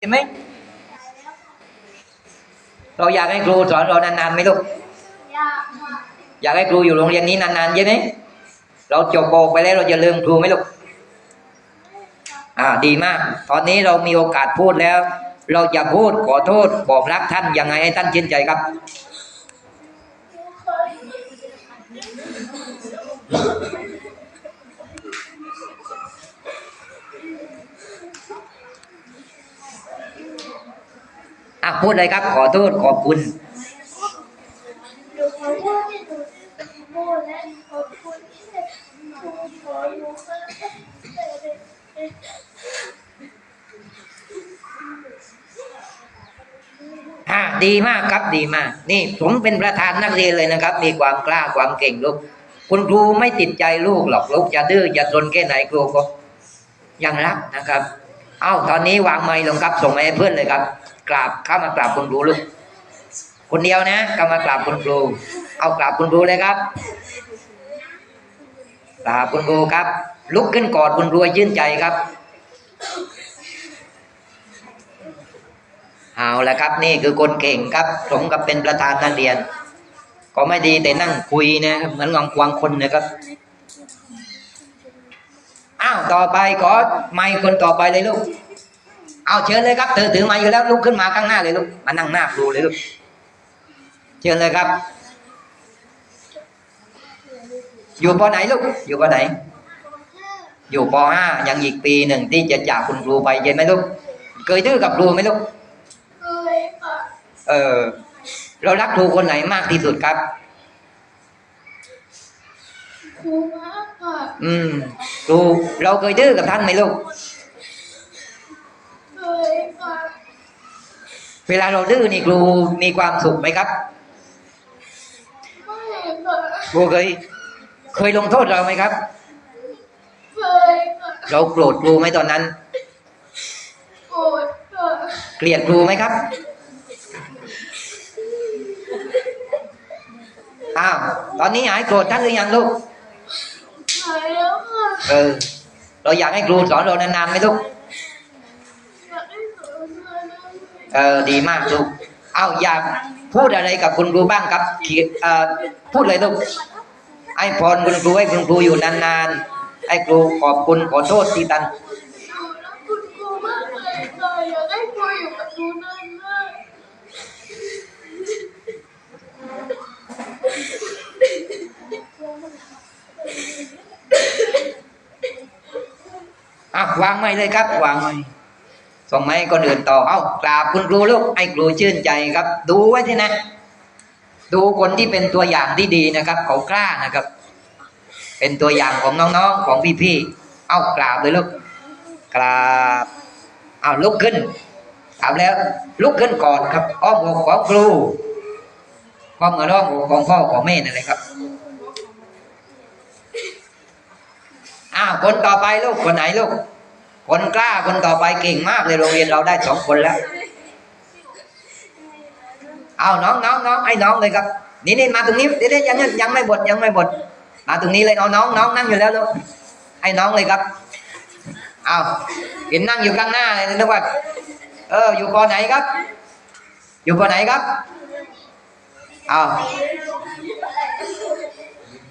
เห็นไหมเราอยากให้ครูสอนเรานานๆไหมลูกอยากให้ครูอยู่โรงเรียนนี้นานๆใช่ไหมเราจบโปไปแล้วเราจะลืมครูไหมลูกอ่าดีมาก ตอนนี้เรามีโอกาสพูดแล้ว เราจะพูดขอโทษบอกรักท่านยังไงให้ท่านชื่นใจครับ อะพูดเลยครับ ขอโทษขอบคุณหนูขอโทษที่หนูพูดและขอบคุณที่หนูขอหนูค่ะอ่าดีมากครับดีมาก นี่ผมเป็นประธานนักเรียนเลยนะครับ มีความกล้าความเก่งลูกคุณครูไม่ติดใจลูกหรอกลูกจะดื้อจะทนแค่ไหนครูก็ยังรักนะครับ เอ้าตอนนี้วางไม้ลงครับ ส่งไปให้เพื่อนเลยครับ กราบเข้ามากราบคุณครูลูกคนเดียวนะเข้ามากราบคุณครู เอากราบคุณครูเลยครับกราบคุณครูครับ ลุกขึ้นกอดคุณครูให้ชื่นใจครับเอาละครับ นี่คือคนเก่งครับสมกับเป็นประธานนักเรียน ก็ไม่ดีแต่นั่งคุยนะครับเหมือนงองควางคนนะครับ อ้าวต่อไปขอไมค์คนต่อไปเลยลูก เอาเชิญเลยครับเธอถือไมค์อยู่แล้วลุกขึ้นมาข้างหน้าเลยลูกมานั่งหน้าครูเลยลูกเชิญเลยครับ อยู่ปอไหนลูก อยู่ปอไหน อยู่ปห้ายังอีกปีหนึ่งที่จะจากคุณครูไปเย็นไหมลูก เคยดื้อกับครูไหมลูก เคยค่ะ เออ เรารักครูคนไหนมากที่สุดครับ ครูมากค่ะอืมครูเราเคยดื้อกับท่านไหมลูกเคยค่ะเวลาเราดื้อนี่ครูมีความสุขไหมครับไม่ค่ะครูเคย เคยลงโทษเราไหมครับ เคยค่ะเราโกรธครูไหมตอนนั้น โกรธค่ะเกลียดครูไหมครับอ้าวตอนนี้หายโกรธท่านหรือยังลูกหายแล้วค่ะ เออ เราอยากให้ครูสอนเรานานๆไหมลูกเออดีมากลูกเอาอยากพูดอะไรกับคุณครูบ้างครับเอ่อพูดเลยลูกไอ้พรคุณครูให้คุณครูอยู่นานๆไอ้ครูขอบคุณขอโทษที่ตันคุณครูมากเลยอยากให้ครูอยู่กับหนูนานมาก อะวางไม่เลยครับ วางไม่ส่งไม้คนอื่นต่อ เอ้ากราบคุณครูลูกไอ้ครูชื่นใจครับ ดูไว้ที่นะ ดูคนที่เป็นตัวอย่างที่ดีนะครับเขากล้านะครับ เป็นตัวอย่างของน้องๆของพี่ๆเอ้ากราบเลยลูกกราบเอาลุกขึ้นถามแล้ว ลุกขึ้นก่อนครับอ้อมอกของครูอ้อมกับอ้อมอกของพ่อของแม่นั่นแหละครับ อ้าว คนต่อไปลูกคนไหนลูก คนกล้าคนต่อไปเก่งมากเลยโรงเรียนเราได้สองคนแล้ว เอาน้องน้องน้องให้น้องเลยครับ นี่นี่มาตรงนี้เดี๋ยวเดี๋ยวยังยังยังไม่บดยังไม่บดมาตรงนี้เลยเอาน้องน้องนั่งอยู่แล้วลูกให้น้องเลยครับ เอาเห็นนั่งอยู่ข้างหน้าเลยนึกว่า เออ อยู่ปอไหนครับ อยู่ปอไหนครับ เอา